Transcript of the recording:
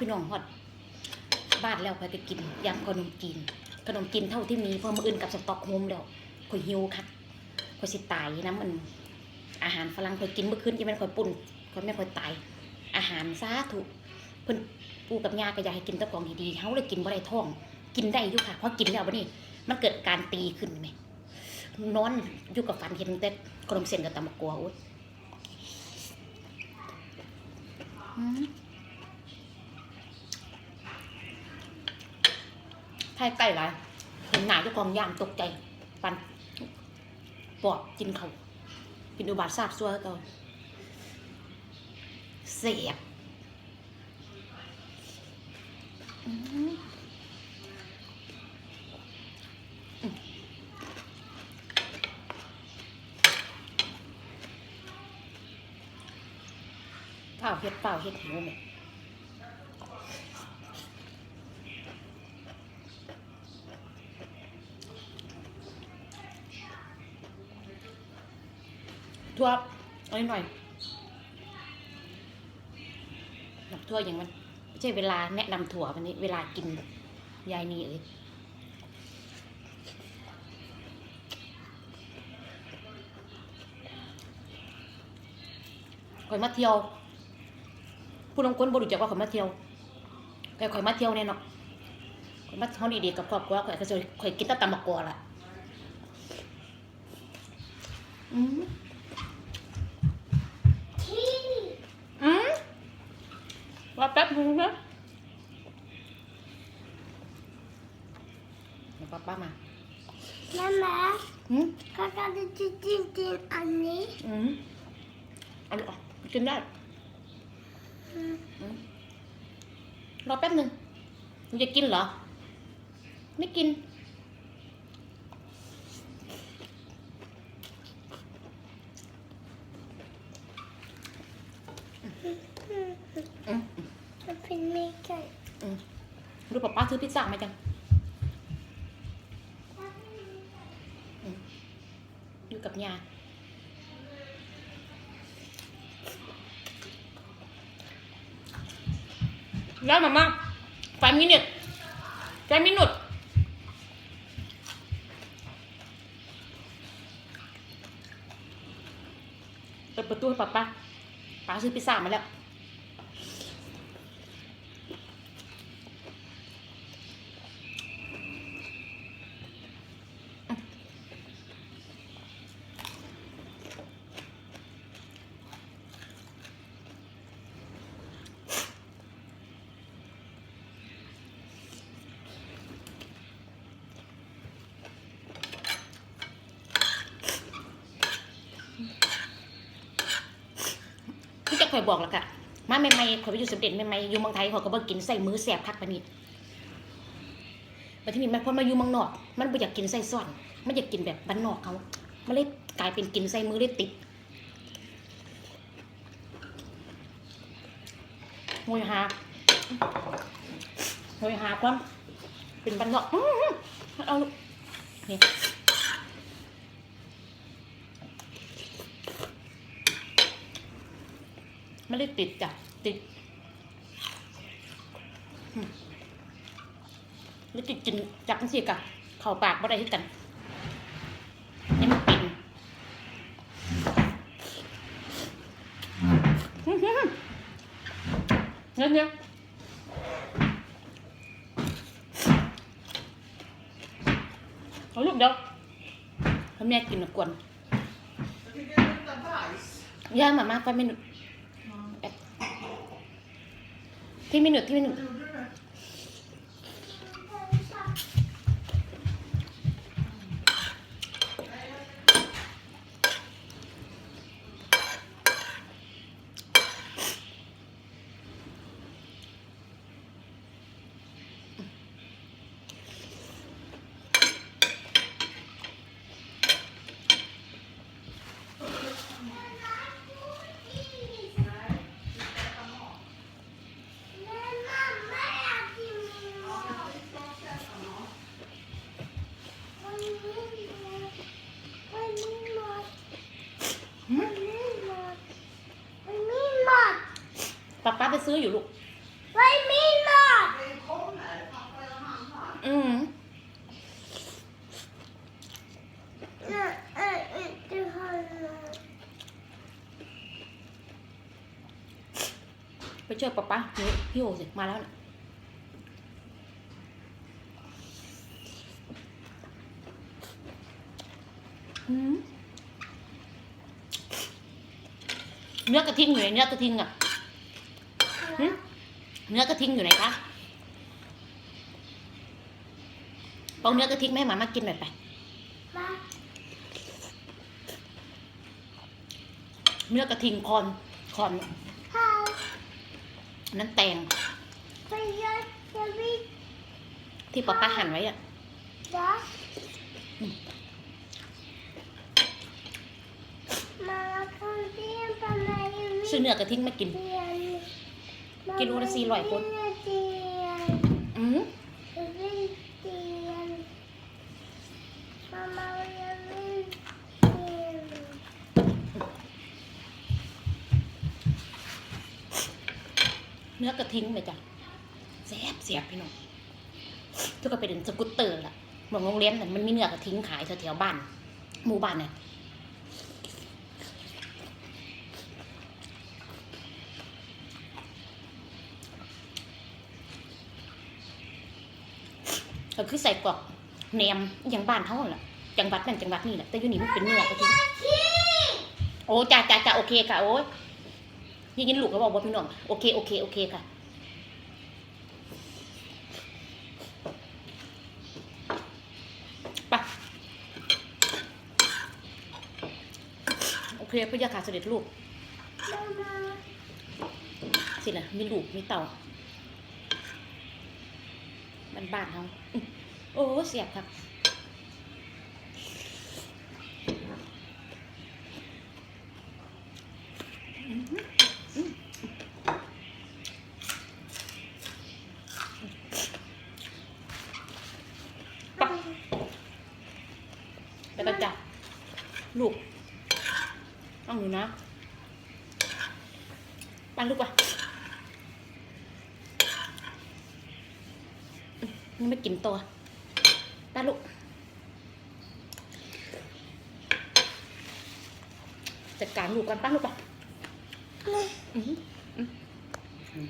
พี่น้องฮอดบ้านแล้วคอไปกินยำขนมจีนขนมจีนเท่าที่มีเพราะมืออื่นกับสต็อกโฮมแล้วคอยหิวคักคอยสิตายนะมัน อาหารฝรั่งคอยกินเมื่อคืนยังไม่คอยปุ่นคอยไม่คอยตาย อาหารสาธุเพิ่นปูกับยาก็อยากให้กินแตะของดีๆเฮาเลยกินบ่ได้ท้อง กินได้อยู่ค่ะเพราะกินแล้วบัดนี้มันเกิดการตีขึ้นไหมนอนอยู่กับฝันเห็นแต่ขนมเส้นกับตำบักกัวโอ๊ย อืมไทยไก่หลายเห็นหนาเจ้าของย่างตกใจปันปอบกินเขากินอุบาททราบซัวก่อนเสียบเปล่าเฮ็ดเปล่าเฮ็ดหิวไหม ทั่วเอาหน่อยหนักทั่วอย่างมันไม่ใช่เวลาแนะนำถั่ววันนี้ เวลากินยายนี่เอ้ยคอยมาเที่ยวผู้ลงคนบรู้จักว่าเขามาเที่ยวแต่ข่อยมาเที่ยวแน่เนาะข่อยมาเที่ยวดีๆกับครอบครัวข่อยก็จะข่อยกินแตะตำบักกัวล่ะอืมอืม รอแป๊บนึงนะเดี๋ยวป้าป้ามาแม่แม่อืมก็จะจริงจิ้งอันนี้อืมเอาออกกินได้รอแป๊บหนึ่งมึงจะกินเหรอ ไม่กิน ดูป๊าป้าซื้อพิซซ่ามาจังอยู่กับยาแล้วมาม่า five minutes five minutes เปิดประตูให้ป๊าป้าป้าซื้อพิซซ่ามาแล้ว ที่จะคอยบอกแล้วกะมาใหม่ๆคอยไปอยู่สมเด็จใหม่ๆอยู่เมืองไทยเขาก็บอกกินใส่มือแสบคักปานนี้แต่ที่นี่มันพอมาอยู่เมืองนอก มันไม่อยากกินใส่ซ่อน มันอยากกินแบบบ้านนอกเขามันเลยกลายเป็นกินใส่มือเลยติดหวยหาหวยหาความเป็นบ้านนอกอือหือเอาลูกนี่ ไม่ได้ติดจ้ะติดอืมหรือติดกินจับมันสิกะเข่าปากบ่ได้ที่กันยังมันปิ่นอื้อหือเนี่ยเนี่ยเอาลูกเดียวให้แม่กินนะกวนย่ามาม่าก็ไม่หนุ ที่มินุดที่มินุด ซื้ออยู่ลูกไม่มีหรอกอืมไปเจอป๊าป๊าพี่โอสิมาแล้วนะเนื้อกระทิงอยู่ในเนื้อกระทิงอะ เนื้อกระทิงอยู่ไหนคะเอาเนื้อกระทิงแม่หมามากินหน่อยไปมาเนื้อกระทิงคอนคอนพานั้นแตงไปยอดจะวิ่งที่ป๊าป๊าหั่นไว้อะจ้ะมาคนเดียวทำไมวิ่งซื้อเนื้อกระทิงมากิน เรียนกิโลละ400คนเรียนอืมวิ่งเรียนมามาเรื่องเตียนเนื้อกระทิ้งเลยจ้ะแซ่บเสียบพี่น้องทุกคนไปเดินสกูตเตอร์ล่ะหมอนโรงเรียนน่ะมันมีเนื้อกระทิ้งขายแถวๆบ้าน หมู่บ้านเนี่ย ก็คือใส่กรอกแหนมอย่างบ้านเขาแหละจังหวัดนั่นจังหวัดนี่แหละแต่อยู่นี่มันเป็นเนื้อกระทิงโอ้จ้าจ้าจ้าโอเคค่ะโอ้ยยี่กินลูกก็บอกว่าพี่น้องโอเคโอเคโอเคค่ะไปโอเคพระยาค่ะเสด็จลูกสิละมีลูกมีเต่า บานบานเขาโอ้เสียบครับไปไปกันจ้ะลูกต้องอยู่นะปันลูกว่ะ นี่ไม่กินตัวตาลูกจัดการลูกกันป้าลูกป่ะอือหืออือ